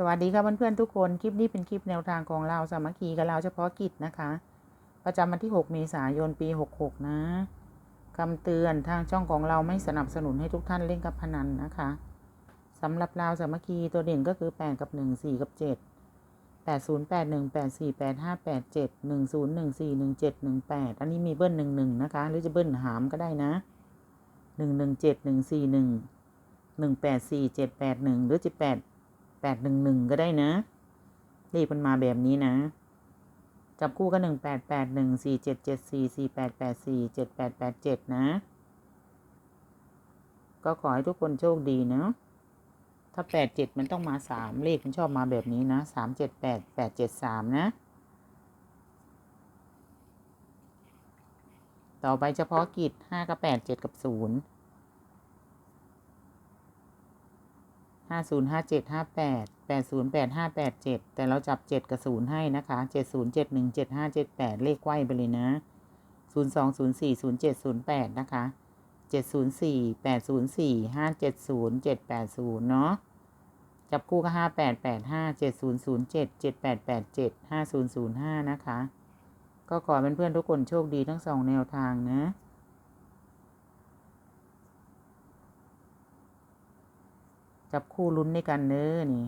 สวัสดีค่ะเพื่อนๆทุกคน คลิปนี้เป็นคลิปแนวทางของเราสามัคคีกับเราเฉพาะกิจนะคะ ประจำวันที่ 6 เมษายน ปี 66 นะคำเตือนทางช่องของเราไม่สนับสนุนให้ทุกท่านเล่นกับพนันนะคะสำหรับเราสามัคคีตัวเด่นก็คือ 8 กับ 1 4 กับ 7 8 0 8 1 8 4 8 5 8 7 1 0 1 4 1 7 1 8 อันนี้มีเบิ้ล1 1 นะคะ หรือจะเบิ้ลหามก็ได้นะ 1 1 7 1 4 1 1 8 4 7 8 1 หรือจะ8 แปดหนึ่งหนึ่งก็ได้นะเลขมันมาแบบนี้นะ จับคู่ก็หนึ่งแปดแปดหนึ่งสี่เจ็ดเจ็ดสี่สี่แปดแปดสี่เจ็ดแปดแปดเจ็ดนะ ก็ขอให้ทุกคนโชคดีเนาะถ้าแปดเจ็ดมันต้องมาสามเลขมันชอบมาแบบนี้นะสามเจ็ดแปดแปดเจ็ดสามนะ ต่อไปเฉพาะกิจห้ากับแปดเจ็ดกับศูนย์ ห้าศูนย์ห้าเจ็ดห้าแปดแปดศูนย์แปดห้าแปดเจ็ดแต่เราจับเจ็ดกับศูนย์ให้นะคะเจ็ดศูนย์เจ็ดหนึ่งเจ็ดห้าเจ็ดแปดเลขไขว้ไปเลยนะศูนย์สองศูนย์สี่ศูนย์เจ็ดศูนย์แปดนะคะเจ็ดศูนย์สี่แปดศูนย์สี่ห้าเจ็ดศูนย์เจ็ดแปดศูนย์เนาะจับคู่ก็ห้าแปดแปดห้าเจ็ดศูนย์ศูนย์เจ็ดเจ็ดแปดแปดเจ็ดห้าศูนย์ศูนย์ห้านะคะ ก็ขอเป็นเพื่อนๆทุกคนโชคดีทั้งสองแนวทางนะ จับคู่ลุ้นด้วยกันเน้อนี่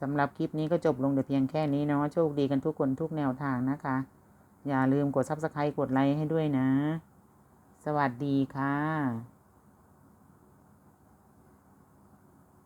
สำหรับคลิปนี้ก็จบลงแต่เพียงแค่นี้เนาะโชคดีกันทุกคนทุกแนวทางนะคะ อย่าลืมกด subscribe กดไลค์ให้ด้วยนะ สวัสดีค่ะ